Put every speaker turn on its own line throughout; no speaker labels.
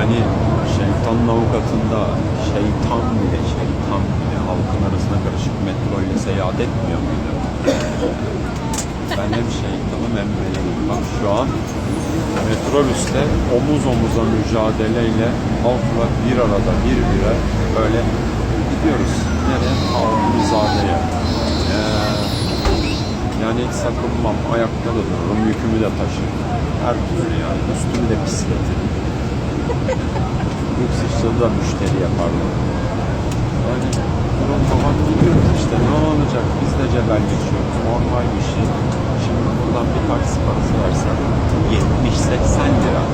hani şeytanın avukatında şeytan bile şeytan bile halkın arasına karışık metro ile seyahat etmiyor muydu? ben hem şeytanım hem meleğim. Bak şu an metrobüste omuz omuza mücadeleyle halkla bir arada bir bire böyle gidiyoruz. Nereye? Avnizade'ye. Ee, yani hiç sakınmam. Ayakta da dururum. Yükümü de taşırım. Her türlü yani. Üstümü de pisletirim. İşleri de müşteri yaparlar. Yani durum falan gidiyoruz işte. Ne olacak? Biz de cebelleşiyoruz. Normal bir şey. Şimdi buradan bir taksi parası versen 70-80 lira.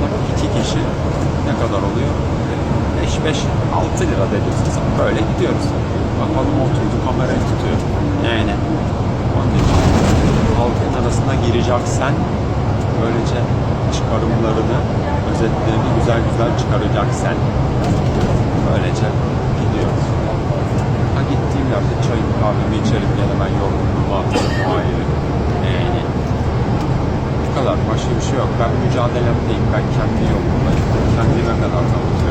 Bak iki kişi ne kadar oluyor? 5-5 6 lira dediyorsun sen. Böyle gidiyoruz. Bakalım oturdu kamerayı tutuyor. Yani onun için halkın arasına gireceksen böylece çıkarımlarını, özetlerini güzel güzel çıkaracak. Böylece gidiyoruz. Ha gittiğim yerde çayımı kahvemi içerim ya da ben yorgunluğumu atlarım ayrı. Yani ee, bu kadar başka bir şey yok. Ben mücadelemdeyim. Ben kendi yolumdayım. Kendime kadar tanıdım.